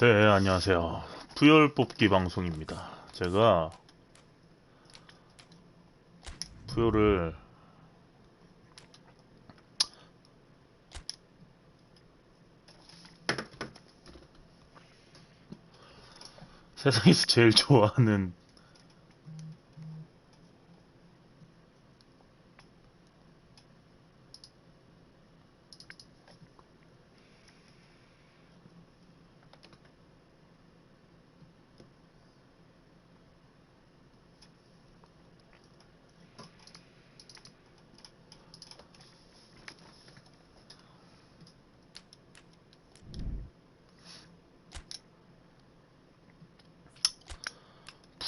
네, 안녕하세요. 푸열 뽑기 방송입니다. 제가 푸열을 세상에서 제일 좋아하는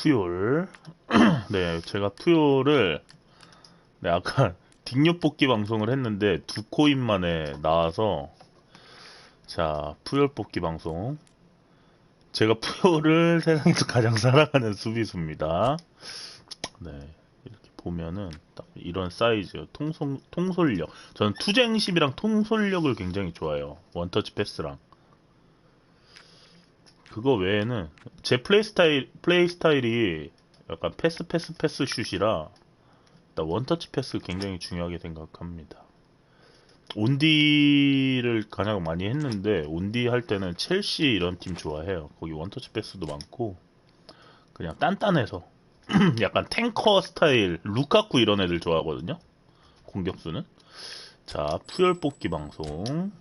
푸요를 네 제가 푸요를 네 아까 딩요 뽑기 방송을 했는데 두 코인 만에 나와서 자 푸열 뽑기 방송. 제가 푸요를 세상에서 가장 사랑하는 수비수입니다. 네 이렇게 보면은 딱 이런 사이즈 통솔, 통솔력. 저는 투쟁심이랑 통솔력을 굉장히 좋아해요. 원터치 패스랑 그거 외에는 제 플레이 스타일 플레이 스타일이 약간 패스 패스 패스 슛이라 일단 원터치 패스 굉장히 중요하게 생각합니다. 온디를 가장 많이 했는데 온디 할 때는 첼시 이런 팀 좋아해요. 거기 원터치 패스도 많고 그냥 단단해서 약간 탱커 스타일 루카쿠 이런 애들 좋아하거든요. 공격수는 자 푸열 뽑기 방송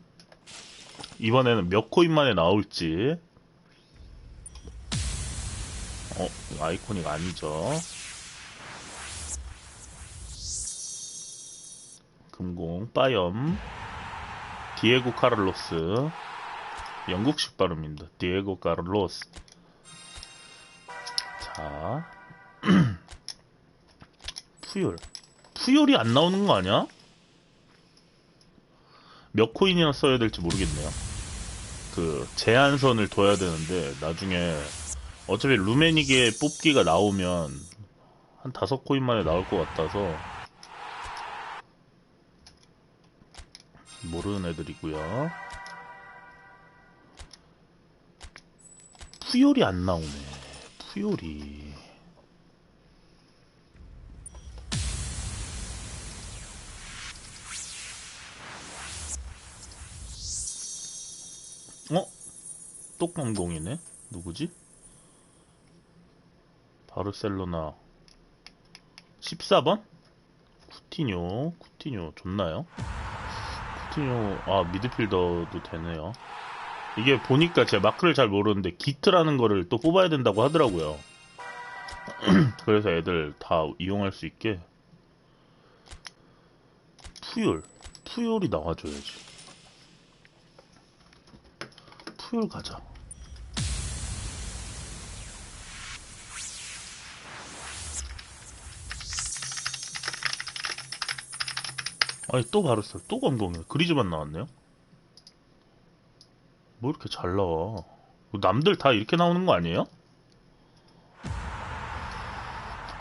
이번에는 몇 코인 만에 나올지 어, 아이코닉 아니죠. 금공, 빠염, 디에고 카를로스, 영국식 발음입니다. 디에고 카를로스. 자, 푸율. 푸율이 안 나오는 거 아니야? 몇 코인이나 써야 될지 모르겠네요. 그, 제한선을 둬야 되는데, 나중에 어차피 루메닉의 뽑기가 나오면 한 다섯 코인 만에 나올 것 같아서 모르는 애들이고요. 푸yor이 안 나오네. 푸yor이. 어? 똑방공이네? 누구지? 바르셀로나. 14번? 쿠티뇨 쿠티뇨 좋나요? 쿠티뇨 아 미드필더도 되네요. 이게 보니까 제가 마크를 잘 모르는데 기트라는 거를 또 뽑아야 된다고 하더라고요. 그래서 애들 다 이용할 수 있게 푸율 푸율이 나와줘야지. 푸율 가자 아니 또 바르셀 또 감동이네 그리즈만 나왔네요. 뭐 이렇게 잘 나와. 남들 다 이렇게 나오는 거 아니에요?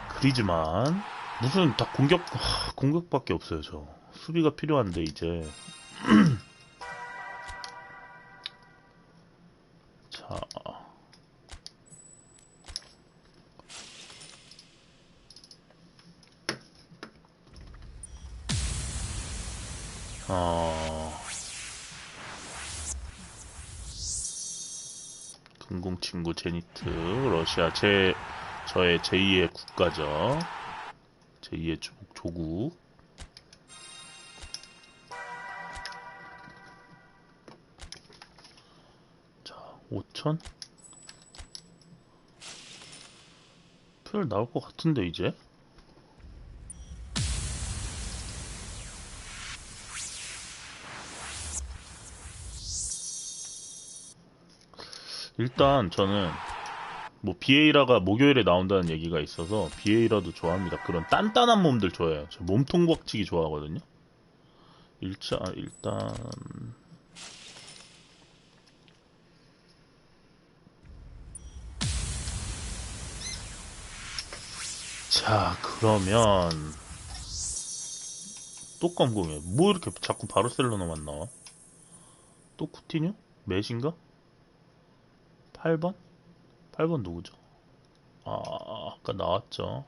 그리즈만. 무슨 다 공격 하, 공격밖에 없어요 저. 수비가 필요한데 이제 친구 제니트 러시아 제 저의 제2의 국가죠. 제2의 조, 조국. 자, 5천? 별 나올 것 같은데 이제? 일단 저는 뭐 비에이라가 목요일에 나온다는 얘기가 있어서 비에이라도 좋아합니다. 그런 단단한 몸들 좋아해요. 저 몸통 박치기 좋아하거든요. 일자 일단 자 그러면 또 깜공해. 뭐 이렇게 자꾸 바르셀로나만 나와? 또 쿠티뉴? 메신가? 8번? 8번 누구죠? 아, 아까 나왔죠.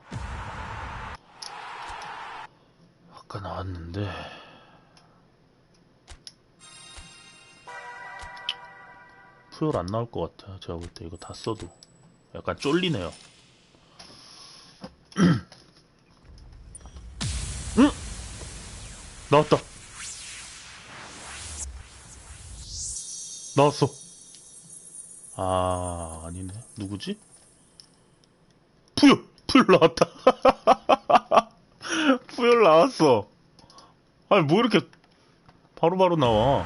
아까 나왔는데. 푸열 안 나올 것 같아요. 제가 볼 때 이거 다 써도. 약간 쫄리네요. 응? 나왔다. 나왔어. 아, 아니네. 누구지? 푸열! 푸열 나왔다. 푸열 나왔어. 아니, 뭐 이렇게 바로 바로 나와.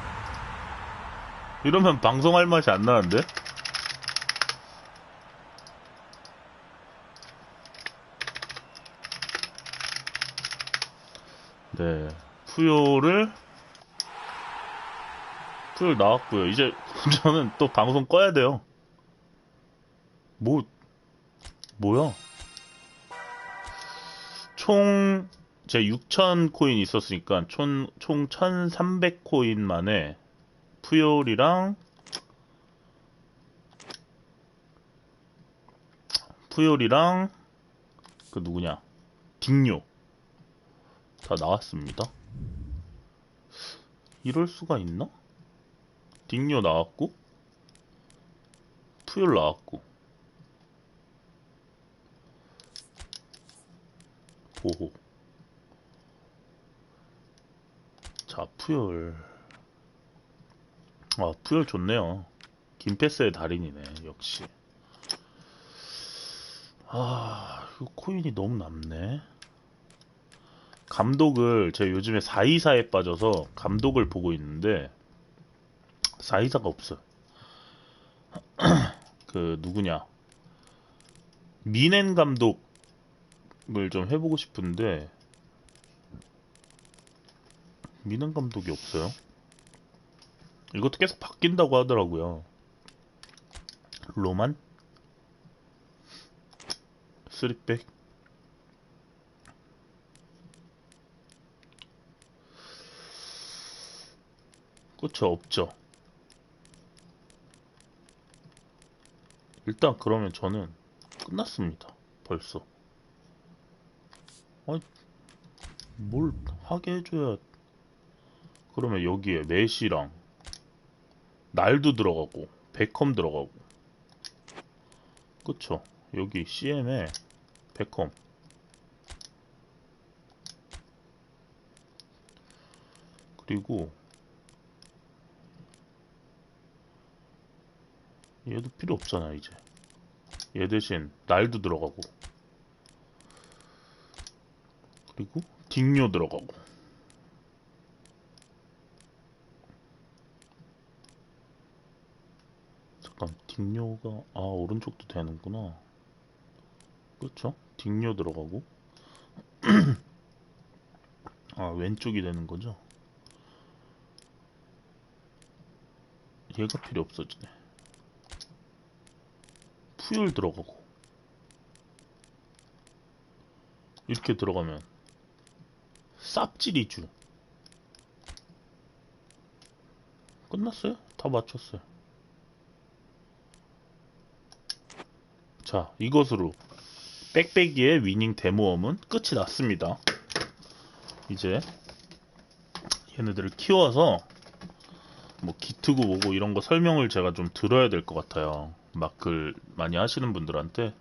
이러면 방송할 맛이 안 나는데? 네. 푸요를 푸요 나왔고요. 이제 저는 또 방송 꺼야 돼요. 뭐 뭐야? 총 제6,000 코인 있었으니까 총, 총 1,300 코인 만에 푸요리랑 푸요리랑 그 누구냐 딩요 다 나왔습니다. 이럴 수가 있나? 딩요 나왔고 푸열 나왔고 보호. 자 푸열 아 푸열 좋네요. 김패스의 달인이네 역시. 아 이거 코인이 너무 남네. 감독을 제가 요즘에 424에 빠져서 감독을 보고 있는데 424가 없어요. 그 누구냐 미넨 감독을 좀 해보고 싶은데 미넨 감독이 없어요. 이것도 계속 바뀐다고 하더라고요. 로만? 쓰리백? 그쵸, 없죠. 일단 그러면 저는 끝났습니다. 벌써. 아니, 뭘 하게 해줘야. 그러면 여기에 메시랑 날도 들어가고, 베컴 들어가고. 그쵸. 여기 CM에 베컴. 그리고 얘도 필요 없잖아 이제. 얘 대신 날도 들어가고. 그리고 딩요 들어가고. 잠깐 딩요가 아 오른쪽도 되는구나. 그렇죠 딩요 들어가고. 아 왼쪽이 되는 거죠? 얘가 필요 없어지네 푸율 들어가고. 이렇게 들어가면 쌉질이죠 끝났어요? 다 맞췄어요. 자 이것으로 빽빽이의 위닝 데모엄은 끝이 났습니다. 이제 얘네들을 키워서 뭐 기트고 뭐고 이런 거 설명을 제가 좀 들어야 될 것 같아요 막글 많이 하시는 분들한테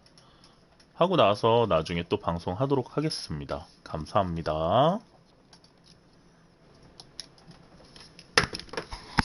하고 나서 나중에 또 방송하도록 하겠습니다. 감사합니다.